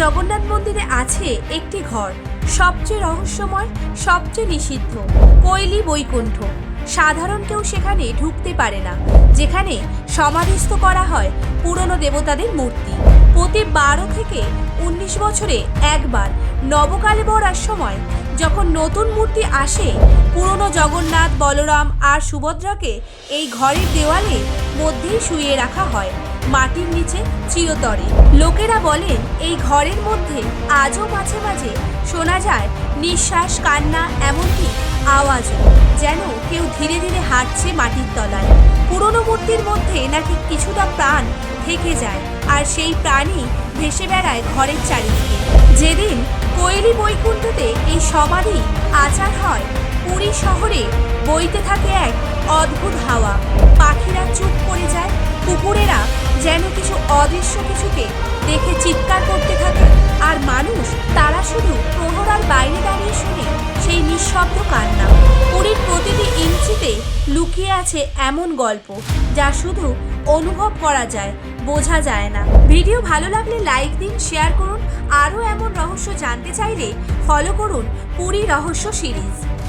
জগন্নাথ মন্দিরে আছে একটি ঘর। সবচেয়ে রহস্যময়, সবচেয়ে নিষিদ্ধ, কৈলি বৈকুণ্ঠ। সাধারণ কেউ সেখানে ঢুকতে পারে না, যেখানে সমাধিস্থ করা হয় পুরনো দেবতাদের মূর্তি। প্রতি বারো থেকে উনিশ বছরে একবার নবকালে ভরার সময় যখন নতুন মূর্তি আসে, পুরনো জগন্নাথ, বলরাম আর সুভদ্রাকে এই ঘরের দেওয়ালে মধ্যেই শুইয়ে রাখা হয়। মাটির নিচে চিরতরে। লোকেরা বলেন এই ঘরের মধ্যে আজও মাঝে মাঝে শোনা যায় নিঃশ্বাস, কান্না, এমনকি আওয়াজও, যেন কেউ ধীরে ধীরে হাঁটছে মাটির তলায়। পুরনো মূর্তির মধ্যে নাকি কিছুটা প্রাণ থেকে যায়, আর সেই প্রাণই ভেসে বেড়ায় ঘরের চারিদিকে। যেদিন কৈলি বৈকুণ্ঠতে এই সমাধি আচার হয়, পুরী শহরে বইতে থাকে এক অদ্ভুত হাওয়া। পাখিরা চুপ করে যায়, কুকুরেরা যেন কিছু অদৃশ্য কিছুকে দেখে চিৎকার করতে থাকে। আর মানুষ তারা শুধু প্রহরার বাইরে দাঁড়িয়ে শুনে সেই নিঃশব্দ কান্না। পুরীর প্রতিটি ইঞ্চিতে লুকিয়ে আছে এমন গল্প, যা শুধু অনুভব করা যায়, বোঝা যায় না। ভিডিও ভালো লাগলে লাইক দিন, শেয়ার করুন। আরও এমন রহস্য জানতে চাইলে ফলো করুন পুরী রহস্য সিরিজ।